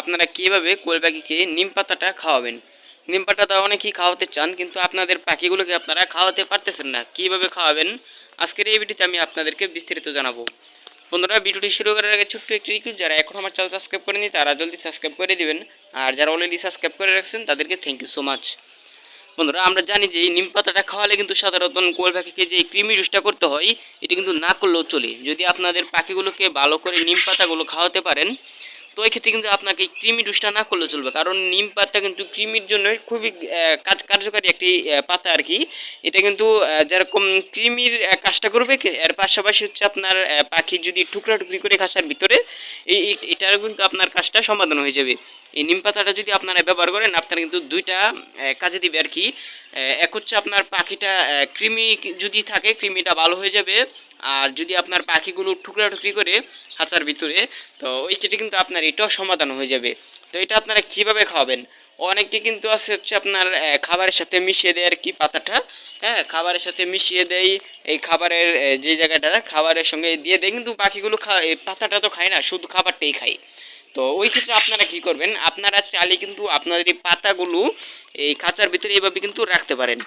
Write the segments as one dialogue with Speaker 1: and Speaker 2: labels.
Speaker 1: আপনারা কীভাবে কোয়েল পাখিকে নিম পাতাটা খাওয়াবেন? নিম পাতাটা অনেকেই খাওয়াতে চান, কিন্তু আপনাদের পাখিগুলোকে আপনারা খাওয়াতে পারতেছেন না। কীভাবে খাওয়াবেন? আজকের এই ভিডিওতে আমি আপনাদেরকে বিস্তারিত জানাব। বন্ধুরা, ভিডিওটি শুরু করার আগে ছোট্ট একটি রিকোয়েস্ট যারা এখন আমার চ্যানেল সাবস্ক্রাইব করেনি, তারা জলদি সাবস্ক্রাইব করে দিবেন। আর যারা অলরেডি সাবস্ক্রাইব করে রাখছেন, তাদেরকে থ্যাংক ইউ সো মাচ বন্ধুরা, আমরা জানি যে এই নিম পাতাটা খাওয়ালে কিন্তু সাধারণত কোয়েল পাখিকে যে কৃমি জুসটা করতে হয়, এটা কিন্তু না করলেও চলে। যদি আপনাদের পাখিগুলোকে ভালো করে নিম পাতাগুলো খাওয়াতে পারেন তো এই ক্ষেত্রে কিন্তু আপনাকে কৃমি জুসটা না করলেও চলবে। কারণ নিম পাতা কিন্তু কৃমির জন্য খুবই কাজ, কার্যকারী একটি পাতা আর কি। এটা কিন্তু যেরকম কৃমির কাজটা করবে এর পাশাপাশি হচ্ছে আপনার পাখি যদি টুকরা টুকরি করে খাসার ভিতরে, এই এটার কিন্তু আপনার কাজটা সমাধান হয়ে যাবে। এই নিম পাতাটা যদি আপনারা ব্যবহার করেন, আপনারা কিন্তু দুইটা কাজে দিবে আর কি। এক হচ্ছে আপনার পাখিটা কৃমি যদি থাকে, কৃমিটা ভালো হয়ে যাবে। আর যদি আপনার পাখিগুলো টুকরা টুকরি করে খাঁচার ভিতরে, তো ওই ক্ষেত্রে কিন্তু আপনার এটাও সমাধান হয়ে যাবে। তো এটা আপনারা কীভাবে খাওয়াবেন? অনেকে কিন্তু আছে হচ্ছে আপনার খাবারের সাথে মিশিয়ে দেয় আর কি পাতাটা। হ্যাঁ খাবারের সাথে মিশিয়ে দেয় এই খাবারের যে জায়গাটা, খাবারের সঙ্গে দিয়ে দেয় কিন্তু বাকিগুলো খা পাতাটা তো খায় না, শুধু খাবারটাই খায়। তো ওই ক্ষেত্রে আপনারা কি করবেন? আপনারা চাইলে কিন্তু আপনাদের এই পাতাগুলো এই খাঁচার ভিতরে এইভাবে কিন্তু রাখতে পারেন।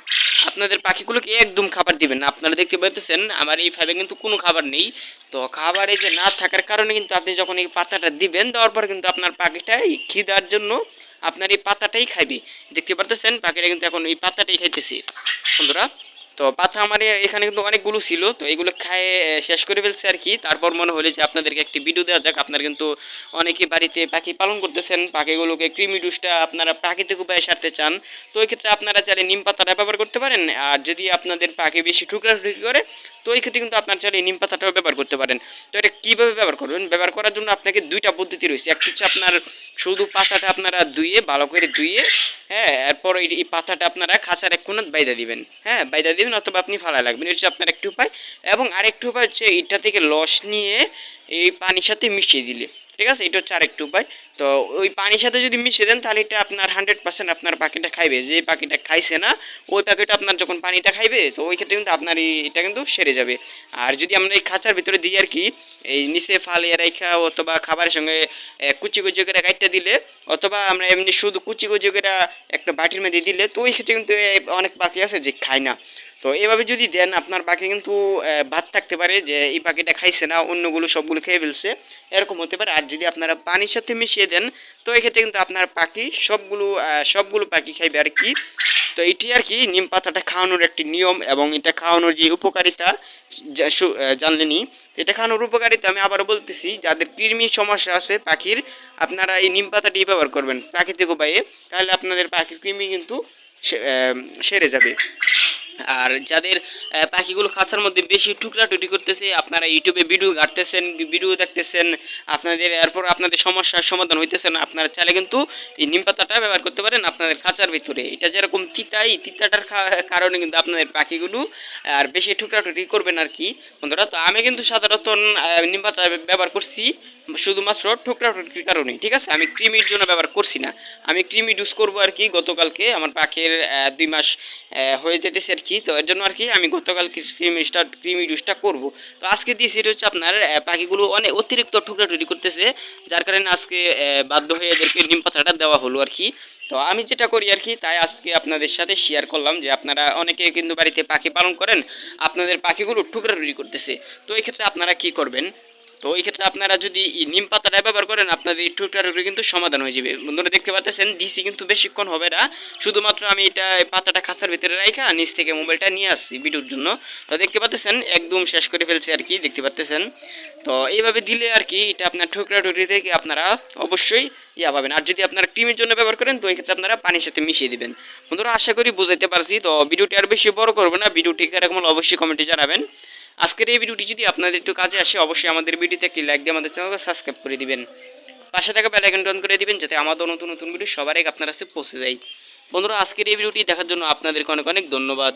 Speaker 1: আপনাদের পাখিগুলোকে একদম খাবার দিবেন না। আপনারা দেখতে পাচ্ছেন আমার এই ফাইভে কিন্তু কোনো খাবার নেই। তো খাবারে যে না থাকার কারণে কিন্তু আপনি যখন এই পাতাটা দিবেন, দেওয়ার পর কিন্তু আপনার পাখিটা খিদার জন্য আপনার এই পাতাটাই খাইবে। দেখতে পারতেছেন, পাখিরা কিন্তু এখন এই পাতাটাই খাইতেছে। বন্ধুরা তো পাতা আমার এখানে কিন্তু অনেকগুলো ছিল, তো এগুলো খায় শেষ করে ফেলছে আর কি। তারপর মনে হলো যে আপনাদেরকে একটি ভিডিও দেওয়া যাক। আপনারা কিন্তু অনেকে বাড়িতে পাখি পালন করতেছেন, পাখিগুলোকে কৃমি ডুসটা আপনারা প্রাকৃতিক উপায়ে সারতে চান। তো এই ক্ষেত্রে আপনারা চাইলে নিম পাতাটা ব্যবহার করতে পারেন, আর যদি আপনাদের পাখি বেশি টুকরা টুকরি করে, তো ওই ক্ষেত্রে কিন্তু আপনার চাইলে নিম পাতাটাও ব্যবহার করতে পারেন। তো এটা কীভাবে ব্যবহার করবেন? ব্যবহার করার জন্য আপনাকে দুইটা পদ্ধতি রয়েছে। একটা হচ্ছে আপনার শুধু পাতাটা আপনারা ধুয়ে, ভালো করে ধুয়ে হ্যাঁ এরপর এই এই পাতাটা আপনারা খাঁচার এক কোণাত বাইদা দিবেন হ্যাঁ বাইদা দিবেন অথবা আপনি ফালা লাগবেন এটা হচ্ছে আপনার একটি উপায়। এবং আরেকটি উপায় হচ্ছে এটা থেকে লস নিয়ে এই পানির সাথে মিশিয়ে দিলে। ঠিক আছে? এটা হচ্ছে আরেকটি উপায়। তো ওই পানির সাথে যদি মিশিয়ে দেন, তাহলে এটা আপনার হান্ড্রেড পার্সেন্ট আপনার পাখিটা খাইবে। যে পাখিটা খাইছে না, ওই পাখিটা আপনার যখন পানিটা খাইবে, তো ওই ক্ষেত্রে কিন্তু আপনার এটা কিন্তু সেরে যাবে। আর যদি আমরা এই খাঁচার ভিতরে দিই আর কি, এই নিচে ফালিয়ে রেখা অথবা খাবারের সঙ্গে কুচি কুচি করে কাটটা দিলে, অথবা আমরা এমনি শুধু কুচি কুচি করে একটা বাটির মধ্যে দিলে, তো ওই ক্ষেত্রে কিন্তু অনেক পাখি আছে যে খায় না। তো এভাবে যদি দেন, আপনার পাখি কিন্তু ভাত থাকতে পারে যে, এই পাখিটা খাইছে না, অন্যগুলো সবগুলো খেয়ে ফেলছে। এরকম হতে পারে। আর যদি আপনারা পানির সাথে মিশিয়ে দেন, তো এক্ষেত্রে কিন্তু আপনার পাখি সবগুলো সবগুলো পাখি খাইবে আর কি। তো এটি আর কি, নিম পাতাটা খাওয়ানোর একটি নিয়ম এবং এটা খাওয়ানোর যে উপকারিতা জানলেনই এটা খাওয়ানোর উপকারিতা আমি আবারও বলতেছি, যাদের কৃমির সমস্যা আছে পাখির, আপনারা এই নিম পাতাটি ব্যবহার করবেন প্রাকৃতিক উপায়ে, তাহলে আপনাদের পাখির কৃমি কিন্তু সেরে যাবে। আর যাদের পাখিগুলো খাঁচার মধ্যে বেশি টুকরা টুটি করতেছে, আপনারা ইউটিউবে ভিডিও ঘাটতেছেন, ভিডিও দেখতেছেন, আপনাদের এরপর আপনাদের সমস্যার সমাধান হইতেছে না, আপনারা চাইলে কিন্তু এই নিম পাতাটা ব্যবহার করতে পারেন আপনাদের খাঁচার ভিতরে। এটা যেরকম তিতা এই তিতাটার কারণে কিন্তু আপনাদের পাখিগুলো আর বেশি টুকরা টুটি করবেন আর কি, বন্ধুরা। তো আমি কিন্তু সাধারণত নিম পাতা ব্যবহার করছি শুধুমাত্র টুকরা টুকরির কারণে ঠিক আছে? আমি ক্রিমির জন্য ব্যবহার করছি না। আমি ক্রিমি ইউজ করব আর কি, গতকালকে। আমার পাখির দুই মাস হয়ে যেতেছে আর কি। তো এর জন্য আর কি আমি গতকালকে ক্রিম স্টার্ট ক্রিম ইউজটা করব। তো আজকে দিয়েছি, এটা হচ্ছে আপনার পাখিগুলো অনেক অতিরিক্ত টুকরা টুকরি করতেছে, যার কারণে আজকে বাধ্য হয়ে এদেরকে নিম পাতাটা দেওয়া হলো আর কি তো আমি যেটা করি আর কি তাই আজকে আপনাদের সাথে শেয়ার করলাম যে আপনারা অনেকে কিন্তু বাড়িতে পাখি পালন করেন, আপনাদের পাখিগুলো টুকরা টুকরি করতেছে। তো এই ক্ষেত্রে আপনারা কি করবেন? তো এই ক্ষেত্রে আপনারা যদি নিম পাতাটা ব্যবহার করেন, আপনাদের এই টুকরা টুকরি কিন্তু সমাধান হয়ে যাবে। বন্ধুরা দেখতে পাচ্ছেন, দিছি কিন্তু বেশিক্ষণ হবে না। শুধুমাত্র আমি এটা পাতাটা খাঁচার ভিতরে রাখা নিচ থেকে মোবাইলটা নিয়ে আসছি ভিডিওর জন্য। তো দেখতে পাচ্ছেন, একদম শেষ করে ফেলছে আর কি, দেখতে পাচ্ছেন। তো এইভাবে দিলে আর কি, এটা আপনার টুকরা টুকরি থেকে আপনারা অবশ্যই ইয়া পাবেন। আর যদি আপনারা ক্রিমের জন্য ব্যবহার করেন, তো এই ক্ষেত্রে আপনারা পানির সাথে মিশিয়ে দিবেন। বন্ধুরা, আশা করি বুঝাইতে পারছি। তো ভিডিওটি আর বেশি বড় করব না। ভিডিওটি কীরকম অবশ্যই কমেন্টে জানাবেন। আজকের এই ভিডিওটি যদি আপনাদের একটু কাজে আসে, অবশ্যই আমাদের ভিডিওতে একটি লাইক দিয়ে আমাদের চ্যানেলকে সাবস্ক্রাইব করে দিবেন। পাশে থাকা বেল টন অন করে দিবেন, যাতে আমাদের নতুন নতুন ভিডিও সবার আগে আপনার কাছে পৌঁছে যায়। বন্ধুরা, আজকের এই ভিডিওটি দেখার জন্য আপনাদেরকে অনেক অনেক ধন্যবাদ।